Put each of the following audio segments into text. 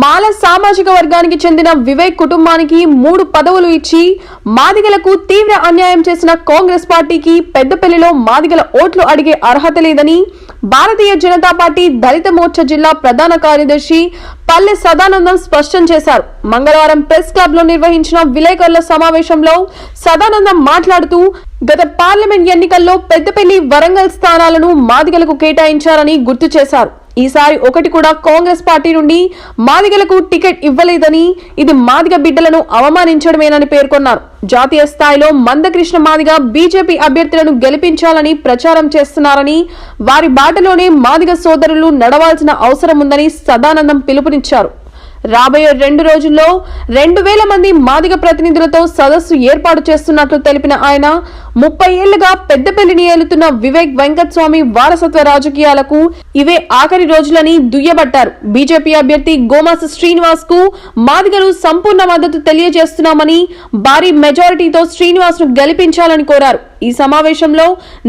మాల సామాజిక వర్గానికి చెందిన వివేక్ కుటుంబానికి మూడు పదవులు ఇచ్చి మాదిగలకు తీవ్ర అన్యాయం చేసిన కాంగ్రెస్ పార్టీకి పెద్దపల్లిలో మాదిగల ఓట్లు అడిగే అర్హత లేదని భారతీయ జనతా పార్టీ దళిత మోర్చా జిల్లా ప్రధాన కార్యదర్శి పల్లె సదానందం స్పష్టం చేశారు. మంగళవారం ప్రెస్ క్లబ్లో నిర్వహించిన విలేకరుల సమావేశంలో సదానందం మాట్లాడుతూ గత పార్లమెంట్ ఎన్నికల్లో పెద్దపల్లి వరంగల్ స్థానాలను మాదిగలకు కేటాయించారని గుర్తు చేశారు. ఈసారి ఒకటి కూడా కాంగ్రెస్ పార్టీ నుండి మాదిగలకు టికెట్ ఇవ్వలేదని ఇది మాదిగ బిడ్డలను అవమానించడమేనని పేర్కొన్నారు. జాతీయ స్థాయిలో మందకృష్ణ మాదిగ బీజేపీ అభ్యర్థులను గెలిపించాలని ప్రచారం చేస్తున్నారని వారి బాటలోనే మాదిగ సోదరులు నడవాల్సిన అవసరం ఉందని సదానందం పిలుపునిచ్చారు. రాబోయే రెండు రోజుల్లో రెండు వేల మంది మాదిగ ప్రతినిధులతో సదస్సు ఏర్పాటు చేస్తున్నట్లు తెలిపిన ఆయన ముప్పై ఏళ్ళుగా పెద్దపల్లిని ఏలుతున్న వివేక్ వెంకటస్వామి వారసత్వ రాజకీయాలకు ఇవే ఆఖరి రోజులని దుయ్యబట్టారు. బీజేపీ అభ్యర్థి గోమాస శ్రీనివాస్కు మాదిగలు సంపూర్ణ మద్దతు తెలియజేస్తున్నామని భారీ మెజారిటీతో శ్రీనివాస్ను గెలిపించాలని కోరారు. ఈ సమావేశంలో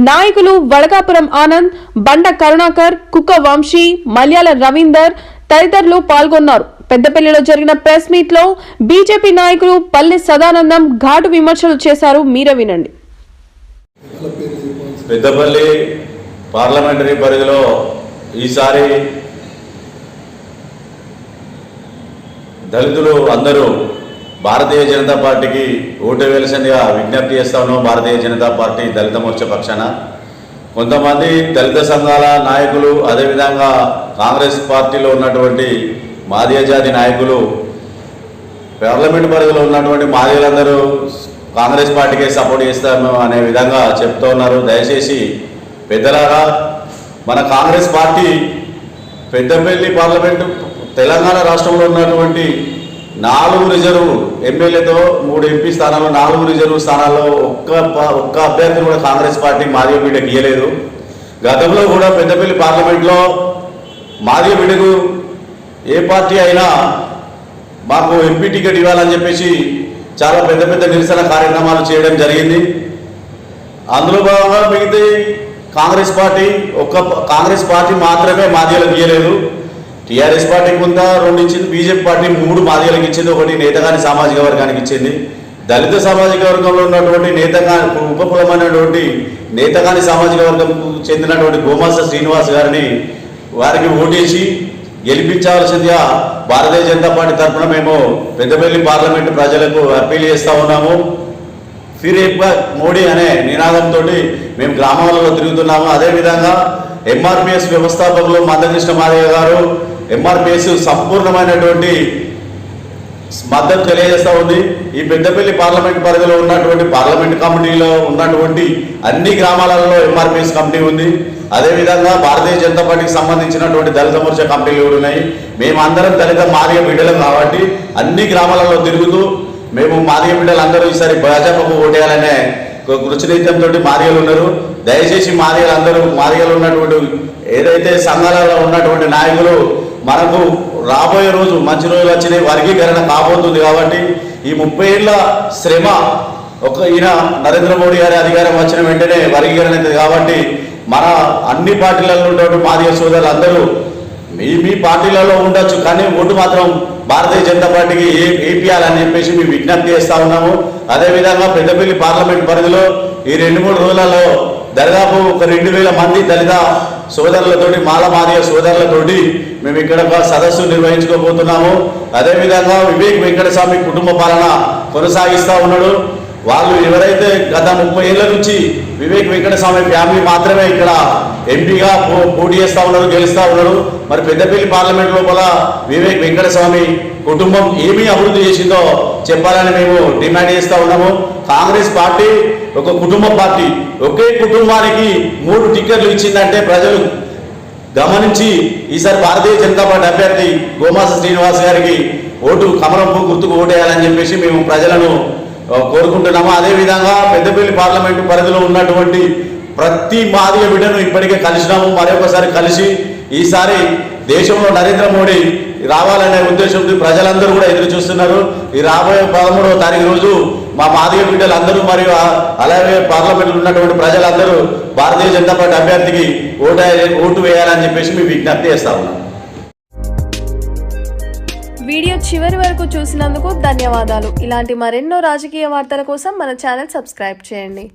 నాయకులు వడకాపురం ఆనంద్ బండ కరుణాకర్ కుక్క వంశీ మల్యాల రవీందర్ తదితరులు పాల్గొన్నారు. పెద్దపల్లిలో జరిగిన ప్రెస్ మీట్లో బీజేపీ నాయకులు పల్లె సదానందం ఘాటు విమర్శలు చేశారు. మీరే వినండి. పెద్దపల్లి పార్లమెంటరీ పరిధిలో ఈసారి దళితులు అందరూ భారతీయ జనతా పార్టీకి ఓటు వేయాల్సిందిగా విజ్ఞప్తి చేస్తాను భారతీయ జనతా పార్టీ దళిత మోర్చా పక్షాన. కొంతమంది దళిత సంఘాల నాయకులు అదేవిధంగా కాంగ్రెస్ పార్టీలో ఉన్నటువంటి మాదియ జాతి నాయకులు పార్లమెంట్ పరిధిలో ఉన్నటువంటి మాదిగలందరూ కాంగ్రెస్ పార్టీకే సపోర్ట్ చేస్తాము అనే విధంగా చెప్తూ ఉన్నారు. దయచేసి పెద్దలారా మన కాంగ్రెస్ పార్టీ పెద్దపల్లి పార్లమెంటు తెలంగాణ రాష్ట్రంలో ఉన్నటువంటి నాలుగు రిజర్వ్ ఎమ్మెల్యేతో మూడు ఎంపీ స్థానాల్లో నాలుగు రిజర్వ్ స్థానాల్లో ఒక్క ప- ఒక్క అభ్యర్థిని కూడా కాంగ్రెస్ పార్టీ మాదిగ బిడ్డకు ఇయ్యలేదు. గతంలో కూడా పెద్దపల్లి పార్లమెంట్లో మాదిగ బిడ్డకు ఏ పార్టీ అయినా మాకు ఎంపీ టికెట్ ఇవ్వాలని చెప్పేసి చాలా పెద్ద పెద్ద నిరసన కార్యక్రమాలు చేయడం జరిగింది. అందులో భాగంగా మిగితే కాంగ్రెస్ పార్టీ ఒక్క కాంగ్రెస్ పార్టీ మాత్రమే మాదిగలకు ఇయ్యలేదు. టీఆర్ఎస్ పార్టీకి ఉందా రెండు ఇచ్చింది బీజేపీ పార్టీ మూడు మాదిగలకు ఇచ్చింది. ఒకటి నేతగాని సామాజిక వర్గానికి ఇచ్చింది. దళిత సామాజిక వర్గంలో ఉన్నటువంటి నేతగా ఉపకులమైనటువంటి నేతగాని సామాజిక వర్గంకు చెందినటువంటి గోమాస శ్రీనివాస్ గారిని వారికి ఓటేసి గెలిపించాల్సిందిగా భారతీయ జనతా పార్టీ తరఫున మేము పెద్దపల్లి పార్లమెంటు ప్రజలకు అప్పీల్ చేస్తూ ఉన్నాము. ఫిర్ మోడీ అనే నినాదంతో మేము గ్రామాలలో తిరుగుతున్నాము. అదేవిధంగా ఎంఆర్పిఎస్ వ్యవస్థాపకులు మందకృష్ణ మాదయ్య గారు ఎంఆర్పిఎస్ సంపూర్ణమైనటువంటి మద్దతు తెలియజేస్తా ఉంది. ఈ పెద్దపల్లి పార్లమెంట్ పరిధిలో ఉన్నటువంటి పార్లమెంట్ కమిటీలో ఉన్నటువంటి అన్ని గ్రామాలలో ఎంఆర్పిఎస్ కమిటీ ఉంది. అదేవిధంగా భారతీయ జనతా పార్టీకి సంబంధించినటువంటి దళిత మోర్చా కమిటీలు కూడా ఉన్నాయి. మేమందరం దళిత మాదిగ బిడ్డలం కాబట్టి అన్ని గ్రామాలలో తిరుగుతూ మేము మాదిగ బిడ్డలందరూ ఈసారి భాజపాకు ఓటేయాలనే కృషినీత్యంతో మాదిగలు ఉన్నారు. దయచేసి మాదిగలు అందరూ మాదిగలు ఉన్నటువంటి ఏదైతే సంఘాలలో ఉన్నటువంటి నాయకులు మనకు రాబోయే రోజు మంచి రోజులు వచ్చినాయి. వర్గీకరణ కాబోతుంది కాబట్టి ఈ ముప్పై ఏళ్ళ శ్రమ ఒక ఈయన నరేంద్ర మోడీ గారి అధికారం వచ్చిన వెంటనే వర్గీకరణ అవుతుంది కాబట్టి మన అన్ని పార్టీలలో ఉన్నటువంటి మాదిగ సోదరులు అందరూ మీ మీ పార్టీలలో ఉండొచ్చు కానీ ఓటు మాత్రం భారతీయ జనతా పార్టీకి ఏ ఏపీయాలని చెప్పేసి మేము విజ్ఞప్తి చేస్తా ఉన్నాము. అదేవిధంగా పెద్దపల్లి పార్లమెంట్ పరిధిలో ఈ రెండు మూడు రోజులలో దాదాపు ఒక రెండు వేల మంది దళిత సోదరులతోటి మాల సోదరులతోటి మేము ఇక్కడ ఒక సదస్సు నిర్వహించుకోబోతున్నాము. అదేవిధంగా వివేక్ వెంకటస్వామి కుటుంబ పాలన కొనసాగిస్తూ ఉన్నాడు. వాళ్ళు ఎవరైతే గత ముప్పై ఏళ్ళ నుంచి వివేక్ వెంకటస్వామి ఫ్యామిలీ మాత్రమే ఇక్కడ ఎంపీగా పో- పోటీ చేస్తూ ఉన్నారు గెలుస్తూ ఉన్నారు. మరి పెద్దపల్లి పార్లమెంట్ లోపల వివేక్ వెంకటస్వామి కుటుంబం ఏమి అభివృద్ధి చేసిందో చెప్పాలని మేము డిమాండ్ చేస్తూ ఉన్నాము. కాంగ్రెస్ పార్టీ ఒక కుటుంబ పార్టీ. ఒకే కుటుంబానికి మూడు టికెట్లు ఇచ్చిందంటే ప్రజలు గమనించి ఈసారి భారతీయ జనతా పార్టీ అభ్యర్థి గోమాస శ్రీనివాస్ గారికి ఓటు కమలం గుర్తుకు ఓటేయాలని చెప్పేసి మేము ప్రజలను కోరుకుంటున్నాము. అదేవిధంగా పెద్దపల్లి పార్లమెంటు పరిధిలో ఉన్నటువంటి ప్రతి మాదిగ బిడ్డను ఇప్పటికే కలిసినాము. మరొకసారి కలిసి ఈసారి దేశంలో నరేంద్ర మోడీ రావాలనే ఉద్దేశంతో ప్రజలందరూ కూడా ఎదురు చూస్తున్నారు. ఈ రాబోయే పదమూడవ తారీఖు రోజు మా మాదిగ బిడ్డలందరూ మరియు అలాగే పార్లమెంట్లో ఉన్నటువంటి ప్రజలందరూ భారతీయ జనతా పార్టీ అభ్యర్థికి ఓటు ఓటు వేయాలని చెప్పేసి మేము విజ్ఞప్తి చేస్తా ఉన్నాం. వీడియో చివరి వరకు చూసినందుకు ధన్యవాదాలు. ఇలాంటి మరెన్నో రాజకీయ వార్తల కోసం మన ఛానల్ సబ్స్క్రైబ్ చేయండి.